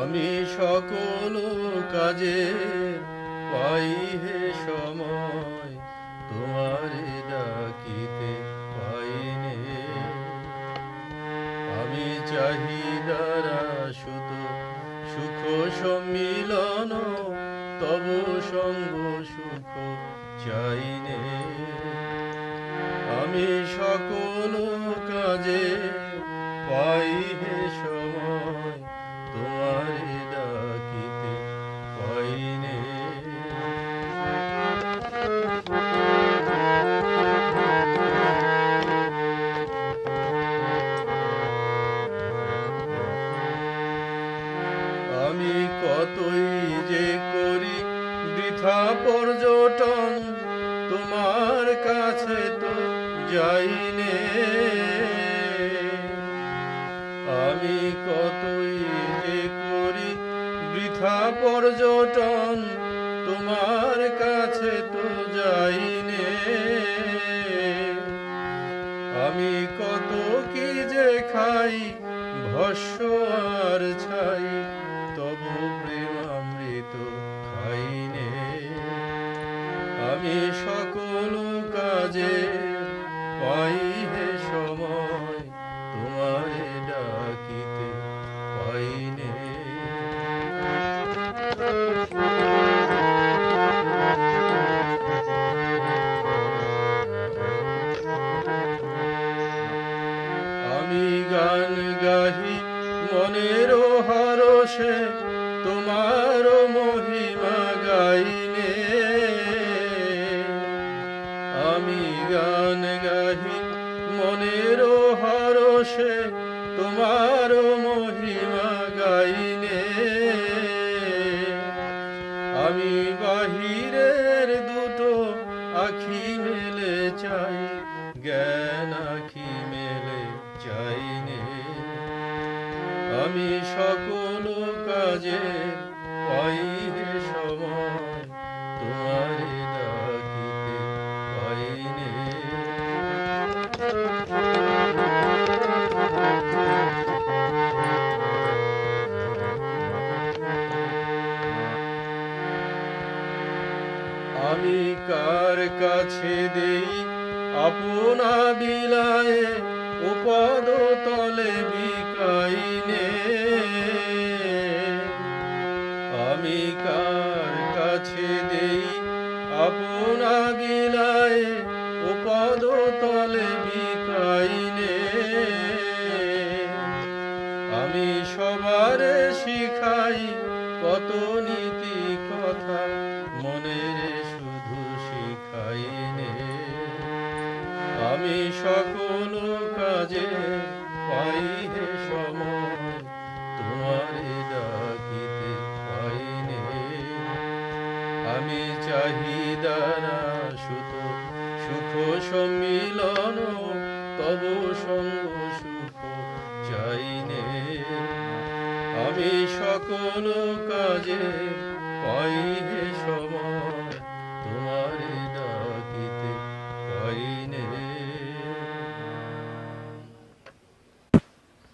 আমি সকল কাজে পাই হে সময়, তোমারে ডাকিতে পাইনে আমি চাহিদারা সুত সুখ সম্মিলন, তব সঙ্গ সুখ চাইনে আমি সকল কাজে কতই যে করি বৃথা পর্যটন, তোমার কাছে তো যাইনে আমি কতই যে করি বৃথা পর্যটন, তোমার কাছে তো যাইনে আমি কত কি যে খাই, ভস্য আর আমি সকল কাজে। পাই হে সময় তোমারে ডাকিতে পাইনে আমি গান গাহি মনের হরষে তোমার মহিমা হরষে তোমার মহিমা গাইনে আমি বাহিরের দুটো আখি মেলে চাই, জ্ঞান আখি মেলে চাইনে। আমি সকল কাজে পাই আমি কার কাছে দেই? আপনা বিলায়ে উপদ তলে বিকাইনে। আমি কার কাছে দেই? আপনা বিলায়ে উপদ তলে বিকাইনে। আমি সবারে শিখাই কত নীতি কথা। সকল কাজে পাই হে সময়, তোমারে ডাকিতে পাইনে আমি চাহিদারা সুত সুখ সম্মিলন, তব সঙ্গ সুখ চাইনে আমি সকল কাজে